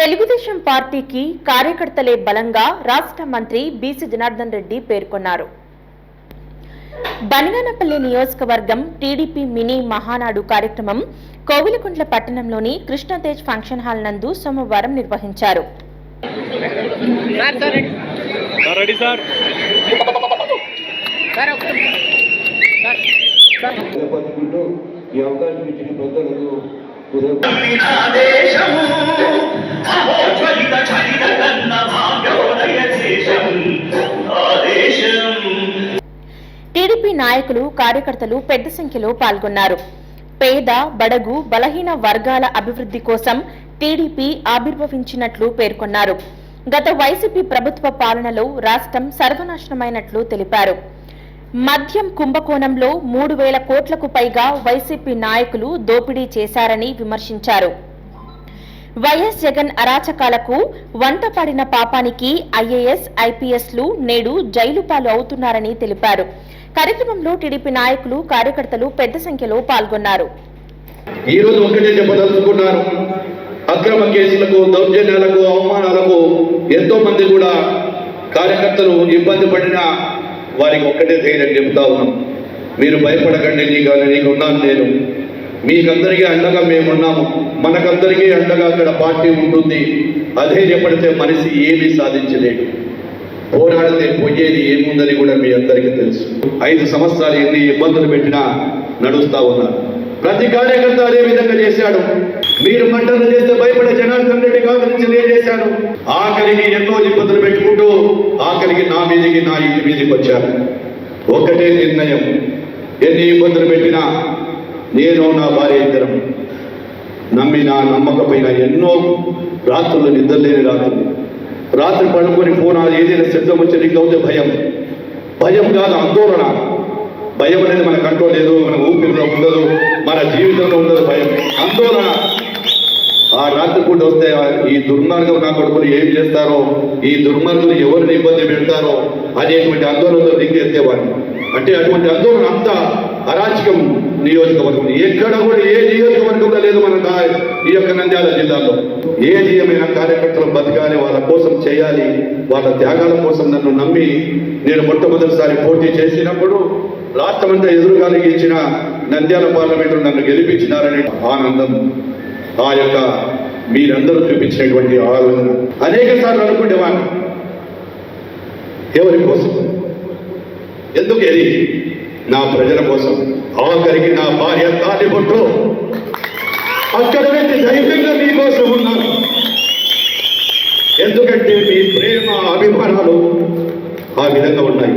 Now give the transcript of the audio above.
తెలుగుదేశం పార్టీకి కార్యకర్తలే బలంగా రాష్ట్ర మంత్రి బీసీ జనార్దన్ రెడ్డి పేర్కొన్నారు. బనగానపల్లి నియోజకవర్గం టీడీపీ మినీ మహానాడు కార్యక్రమం కోవిలకుంట్ల పట్టణంలోని కృష్ణతేజ్ ఫంక్షన్ హాల్ నందు సోమవారం నిర్వహించారు. ఈ అవకాశం ఇచ్చిన టీడీపీ నాయకులు కార్యకర్తలు పెద్ద సంఖ్యలో పాల్గొన్నారు. పేద బడగు బలహీన వర్గాల అభివృద్ధి కోసం టీడీపీ ఆవిర్భవించినట్లు పేర్కొన్నారు. గత వైసీపీ ప్రభుత్వ పాలనలో రాష్ట్రం సర్వనాశనమైనట్లు తెలిపారు. మద్యం కుంభకోణంలో మూడు వేల కోట్లకు పైగా వైసీపీ నాయకులు దోపిడీ చేశారని విమర్శించారు. వైఎస్ జగన్ అరాచకాలకు వంట పడిన పాపానికి ఐఏఎస్ ఐపీఎస్లు నేడు జైలు పాలు అవుతున్నారని తెలిపారు. కార్యక్రమంలో టీడీపీ నాయకులు కార్యకర్తలు పెద్ద సంఖ్యలో పాల్గొన్నారు. ఈ రోజు ఒకటే చెప్పదలుచుకున్నారు. అక్రమ కేసులకు దౌర్జన్యాలకు అవమానాలకు ఎంతో మంది కూడా కార్యకర్తలు ఇబ్బంది పడిన వారికి ఒక్కటే ధైర్యం చెబుతా ఉన్నాం. మీరు భయపడకండి నీకు నీకున్నాను నేను. మీకందరికీ అండగా మేమున్నాము. మనకందరికీ అండగా అక్కడ పార్టీ ఉంటుంది. అదే చెప్పడితే మనిషి ఏమీ సాధించలేడు. పోరాడితే పోయేది ఏముందని కూడా మీ అందరికీ తెలుసు. ఐదు సంవత్సరాలు ఎన్ని ఇబ్బందులు పెట్టినా నడుస్తా ఉన్నారు. ప్రతి కార్యకర్త అదే విధంగా చేశాడు. మీరు మంటలు చేస్తే భయపడే జనార్దన్ రెడ్డి కాదు చేశాడు ఆఖరికి ఎన్నో ఇబ్బందులు పెట్టుకుంటూ ఆఖరికి నా మీదికి నా ఇంటి మీదికి వచ్చారు. ఒక్కటే నిర్ణయం. ఎన్ని ఇబ్బందులు పెట్టినా నేను నా భార్య ఇద్దరం. నమ్మినా నమ్మకపోయినా ఎన్నో రాత్రులు నిద్రలేని రాత్రులు. రాత్రి పడుకొని ఫోన్ ఏదైనా శబ్దం వచ్చి నీకు భయం. భయం కాదు ఆందోళన. భయం అనేది మన కంట్రోల్ లేదు మన ఊపిరిలో ఉండదు మన జీవితంలో ఉండదు భయం. ఆందోళన. ఆ రాత్రి పూట వస్తే ఈ దుర్మార్గం నా కొడుకులు ఏం చేస్తారో ఈ దుర్మార్గులు ఎవరిని ఇబ్బంది పెడతారో అనేటువంటి ఆందోళనలో దిగ్గెత్తేవాడిని అంటే అటువంటి ఆందోళన అంతా అరాచకం నియోజకవర్గం. ఎక్కడ కూడా ఏ నియోజకవర్గంలో లేదు మన ఈ యొక్క నంద్యాల జిల్లాలో. ఏది ఏమైనా కార్యకర్తలు బతకాలి వాళ్ళ కోసం చేయాలి వాళ్ళ త్యాగాల కోసం నన్ను నమ్మి నేను మొట్టమొదటిసారి పోటీ చేసినప్పుడు రాష్ట్రమంతా ఎదురుగాలిగించిన ఇచ్చిన నంద్యాల పార్లమెంటు నన్ను గెలిపించినారనే ఆనందం. ఆ యొక్క మీరందరూ చూపించినటువంటి ఆలోచన. అనేక సార్లు అనుకునేవాడిని ఎవరి కోసం? ఎందుకు ఎది నా ప్రజల కోసం. ఆఖరికి నా భార్య తాలిబొట్టు అక్కడ పెట్టి దైవంగా మీకోసం ఉన్నాను. ఎందుకంటే మీ ప్రేమ అభిమానాలు ఆ విధంగా ఉన్నాయి.